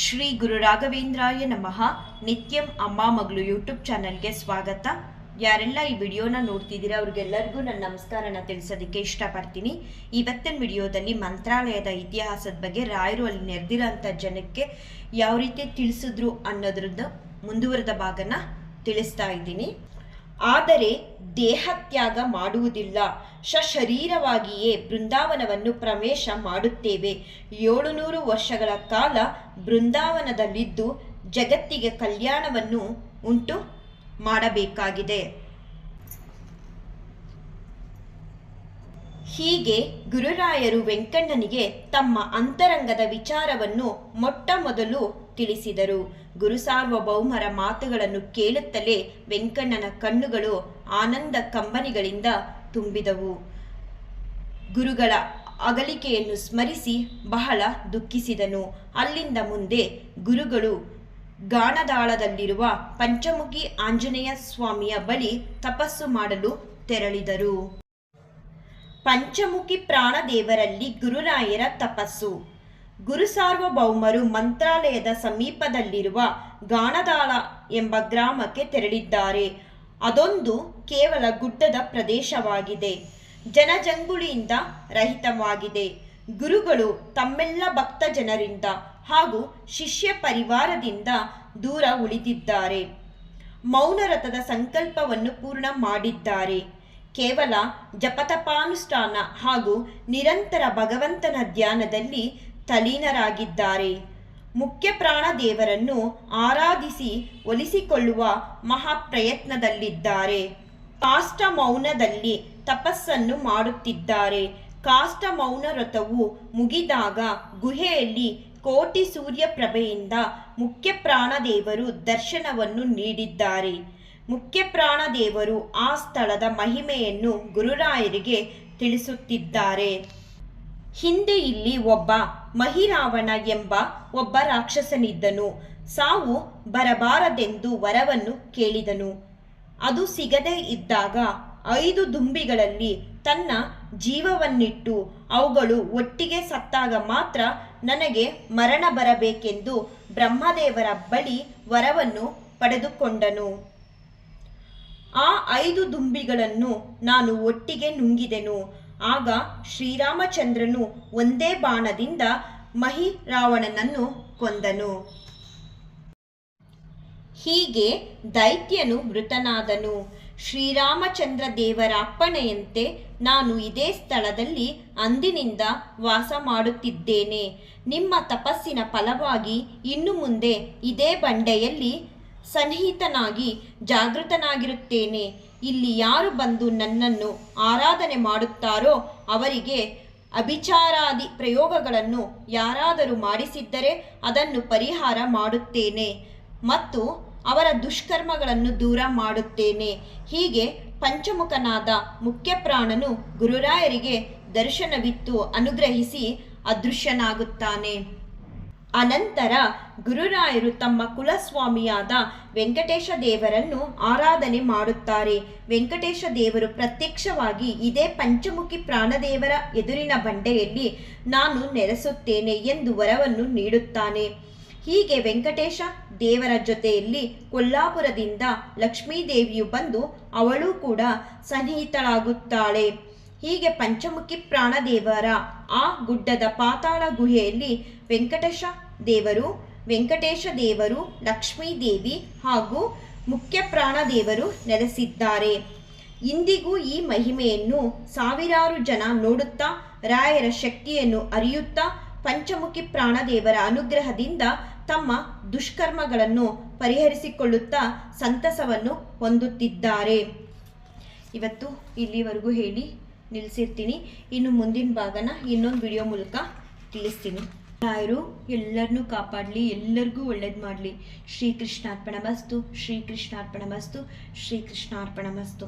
ಶ್ರೀ ಗುರು ರಾಘವೇಂದ್ರಾಯ ನಮಃ. ನಿತ್ಯಂ ಅಮ್ಮ ಮಗಳು ಯೂಟ್ಯೂಬ್ ಚಾನಲ್ಗೆ ಸ್ವಾಗತ. ಯಾರೆಲ್ಲ ಈ ವಿಡಿಯೋನ ನೋಡ್ತಿದ್ದೀರಾ ಅವ್ರಿಗೆಲ್ಲರಿಗೂ ನನ್ನ ನಮಸ್ಕಾರನ ತಿಳಿಸೋದಕ್ಕೆ ಇಷ್ಟಪಡ್ತೀನಿ. ಇವತ್ತಿನ ವಿಡಿಯೋದಲ್ಲಿ ಮಂತ್ರಾಲಯದ ಇತಿಹಾಸದ ಬಗ್ಗೆ ರಾಯರು ಅಲ್ಲಿ ನೆರೆದಿರೋಂಥ ಜನಕ್ಕೆ ಯಾವ ರೀತಿ ತಿಳಿಸಿದ್ರು ಅನ್ನೋದ್ರದ್ದು ಮುಂದುವರೆದ ಭಾಗನ ತಿಳಿಸ್ತಾ ಇದ್ದೀನಿ. ಆದರೆ ದೇಹತ್ಯಾಗ ಮಾಡುವುದಿಲ್ಲ. ಸಶರೀರವಾಗಿಯೇ ಬೃಂದಾವನವನ್ನು ಪ್ರವೇಶ ಮಾಡುತ್ತೇವೆ. ಏಳುನೂರು ವರ್ಷಗಳ ಕಾಲ ಬೃಂದಾವನದಲ್ಲಿದ್ದು ಜಗತ್ತಿಗೆ ಕಲ್ಯಾಣವನ್ನು ಉಂಟು ಮಾಡಬೇಕಾಗಿದೆ. ಹೀಗೆ ಗುರುರಾಯರು ವೆಂಕಣ್ಣನಿಗೆ ತಮ್ಮ ಅಂತರಂಗದ ವಿಚಾರವನ್ನು ಮೊಟ್ಟ ಮೊದಲು ತಿಳಿಸಿದರು. ಗುರು ಸಾರ್ವಭೌಮರ ಮಾತುಗಳನ್ನು ಕೇಳುತ್ತಲೇ ವೆಂಕಣ್ಣನ ಕಣ್ಣುಗಳು ಆನಂದ ಕಂಬನಿಗಳಿಂದ ತುಂಬಿದವು. ಗುರುಗಳ ಅಗಲಿಕೆಯನ್ನು ಸ್ಮರಿಸಿ ಬಹಳ ದುಃಖಿಸಿದನು. ಅಲ್ಲಿಂದ ಮುಂದೆ ಗುರುಗಳು ಗಾಣದಾಳದಲ್ಲಿರುವ ಪಂಚಮುಖಿ ಆಂಜನೇಯ ಸ್ವಾಮಿಯ ಬಳಿ ತಪಸ್ಸು ಮಾಡಲು ತೆರಳಿದರು. ಪಂಚಮುಖಿ ಪ್ರಾಣದೇವರಲ್ಲಿ ಗುರುರಾಯರ ತಪಸ್ಸು. ಗುರು ಸಾರ್ವಭೌಮರು ಮಂತ್ರಾಲಯದ ಸಮೀಪದಲ್ಲಿರುವ ಗಾಣದಾಳ ಎಂಬ ಗ್ರಾಮಕ್ಕೆ ತೆರಳಿದ್ದಾರೆ. ಅದೊಂದು ಕೇವಲ ಗುಡ್ಡದ ಪ್ರದೇಶವಾಗಿದೆ. ಜನಜಂಗುಳಿಯಿಂದ ರಹಿತವಾಗಿದೆ. ಗುರುಗಳು ತಮ್ಮೆಲ್ಲ ಭಕ್ತ ಜನರಿಂದ ಹಾಗೂ ಶಿಷ್ಯ ಪರಿವಾರದಿಂದ ದೂರ ಉಳಿದಿದ್ದಾರೆ. ಮೌನರಥದ ಸಂಕಲ್ಪವನ್ನು ಪೂರ್ಣ ಮಾಡಿದ್ದಾರೆ. ಕೇವಲ ಜಪತಪಾನುಷ್ಠಾನ ಹಾಗೂ ನಿರಂತರ ಭಗವಂತನ ಧ್ಯಾನದಲ್ಲಿ ತಲೀನರಾಗಿದ್ದಾರೆ. ಮುಖ್ಯ ಪ್ರಾಣ ದೇವರನ್ನು ಆರಾಧಿಸಿ ಒಲಿಸಿಕೊಳ್ಳುವ ಮಹಾಪ್ರಯತ್ನದಲ್ಲಿದ್ದಾರೆ. ಕಾಷ್ಟ ಮೌನದಲ್ಲಿ ತಪಸ್ಸನ್ನು ಮಾಡುತ್ತಿದ್ದಾರೆ. ಕಾಷ್ಟ ಮೌನ ವ್ರತವು ಮುಗಿದಾಗ ಗುಹೆಯಲ್ಲಿ ಕೋಟಿ ಸೂರ್ಯ ಪ್ರಭೆಯಿಂದ ಮುಖ್ಯ ಪ್ರಾಣದೇವರು ದರ್ಶನವನ್ನು ನೀಡಿದ್ದಾರೆ. ಮುಖ್ಯ ಪ್ರಾಣದೇವರು ಆ ಸ್ಥಳದ ಮಹಿಮೆಯನ್ನು ಗುರುರಾಯರಿಗೆ ತಿಳಿಸುತ್ತಿದ್ದಾರೆ. ಹಿಂದೆ ಇಲ್ಲಿ ಒಬ್ಬ ಮಹಿರಾವಣ ಎಂಬ ಒಬ್ಬ ರಾಕ್ಷಸನಿದ್ದನು. ಸಾವು ಬರಬಾರದೆಂದು ವರವನ್ನು ಕೇಳಿದನು. ಅದು ಸಿಗದೇ ಇದ್ದಾಗ ಐದು ದುಂಬಿಗಳಲ್ಲಿ ತನ್ನ ಜೀವವನ್ನಿಟ್ಟು ಅವುಗಳು ಒಟ್ಟಿಗೆ ಸತ್ತಾಗ ಮಾತ್ರ ನನಗೆ ಮರಣ ಬರಬೇಕೆಂದು ಬ್ರಹ್ಮದೇವರ ಬಳಿ ವರವನ್ನು ಪಡೆದುಕೊಂಡನು. ಆ ಐದು ದುಂಬಿಗಳನ್ನು ನಾನು ಒಟ್ಟಿಗೆ ನುಂಗಿದೆನು. ಆಗ ಶ್ರೀರಾಮಚಂದ್ರನು ಒಂದೇ ಬಾಣದಿಂದ ಮಹಿ ರಾವಣನನ್ನು ಕೊಂದನು. ಹೀಗೆ ದೈತ್ಯನು ಮೃತನಾದನು. ಶ್ರೀರಾಮಚಂದ್ರ ದೇವರ ಅಪ್ಪಣೆಯಂತೆ ನಾನು ಇದೇ ಸ್ಥಳದಲ್ಲಿ ಅಂದಿನಿಂದ ವಾಸ ಮಾಡುತ್ತಿದ್ದೇನೆ. ನಿಮ್ಮ ತಪಸ್ಸಿನ ಫಲವಾಗಿ ಇನ್ನು ಮುಂದೆ ಇದೇ ಬಂಡೆಯಲ್ಲಿ ಸನ್ನಿಹಿತನಾಗಿ ಜಾಗೃತನಾಗಿರುತ್ತೇನೆ. ಇಲ್ಲಿ ಯಾರು ಬಂದು ನನ್ನನ್ನು ಆರಾಧನೆ ಮಾಡುತ್ತಾರೋ ಅವರಿಗೆ ಅಭಿಚಾರಾದಿ ಪ್ರಯೋಗಗಳನ್ನು ಯಾರಾದರೂ ಮಾಡಿಸಿದ್ದರೆ ಅದನ್ನು ಪರಿಹಾರ ಮಾಡುತ್ತೇನೆ ಮತ್ತು ಅವರ ದುಷ್ಕರ್ಮಗಳನ್ನು ದೂರ ಮಾಡುತ್ತೇನೆ. ಹೀಗೆ ಪಂಚಮುಖನಾದ ಮುಖ್ಯಪ್ರಾಣನು ಗುರುರಾಯರಿಗೆ ದರ್ಶನವಿತ್ತು, ಅನುಗ್ರಹಿಸಿ, ಅದೃಶ್ಯನಾಗುತ್ತಾನೆ. ಅನಂತರ ಗುರುರಾಯರು ತಮ್ಮ ಕುಲಸ್ವಾಮಿಯಾದ ವೆಂಕಟೇಶ ದೇವರನ್ನು ಆರಾಧನೆ ಮಾಡುತ್ತಾರೆ. ವೆಂಕಟೇಶ ದೇವರು ಪ್ರತ್ಯಕ್ಷವಾಗಿ ಇದೇ ಪಂಚಮುಖಿ ಪ್ರಾಣದೇವರ ಎದುರಿನ ಬಂಡೆಯಲ್ಲಿ ನಾನು ನೆಲೆಸುತ್ತೇನೆ ಎಂದು ವರವನ್ನು ನೀಡುತ್ತಾನೆ. ಹೀಗೆ ವೆಂಕಟೇಶ ದೇವರ ಜೊತೆಯಲ್ಲಿ ಕೊಲ್ಲಾಪುರದಿಂದ ಲಕ್ಷ್ಮೀದೇವಿಯು ಬಂದು ಅವಳು ಕೂಡ ಸನ್ನಿಹಿತಳಾಗುತ್ತಾಳೆ. ಹೀಗೆ ಪಂಚಮುಖಿ ಪ್ರಾಣದೇವರ ಆ ಗುಡ್ಡದ ಪಾತಾಳ ಗುಹೆಯಲ್ಲಿ ವೆಂಕಟೇಶ ದೇವರು ವೆಂಕಟೇಶ ದೇವರು, ಲಕ್ಷ್ಮೀ ದೇವಿ ಹಾಗೂ ಮುಖ್ಯ ಪ್ರಾಣದೇವರು ನೆಲೆಸಿದ್ದಾರೆ. ಇಂದಿಗೂ ಈ ಮಹಿಮೆಯನ್ನು ಸಾವಿರಾರು ಜನ ನೋಡುತ್ತಾ, ರಾಯರ ಶಕ್ತಿಯನ್ನು ಅರಿಯುತ್ತಾ, ಪಂಚಮುಖಿ ಪ್ರಾಣದೇವರ ಅನುಗ್ರಹದಿಂದ ತಮ್ಮ ದುಷ್ಕರ್ಮಗಳನ್ನು ಪರಿಹರಿಸಿಕೊಳ್ಳುತ್ತಾ ಸಂತಸವನ್ನು ಹೊಂದುತ್ತಿದ್ದಾರೆ. ಇವತ್ತು ಇಲ್ಲಿವರೆಗೂ ಹೇಳಿ ನಿಲ್ಲಿಸಿರ್ತೀನಿ ಇನ್ನು ಮುಂದಿನ ಭಾಗನ ಇನ್ನೊಂದು ವಿಡಿಯೋ ಮೂಲಕ ತಿಳಿಸ್ತೀನಿ. ರಾಯರು ಎಲ್ಲರನ್ನೂ ಕಾಪಾಡಲಿ, ಎಲ್ಲರಿಗೂ ಒಳ್ಳೇದು ಮಾಡಲಿ. ಶ್ರೀಕೃಷ್ಣಾರ್ಪಣ ಮಸ್ತು ಶ್ರೀಕೃಷ್ಣಾರ್ಪಣ ಮಸ್ತು ಶ್ರೀಕೃಷ್ಣಾರ್ಪಣ ಮಸ್ತು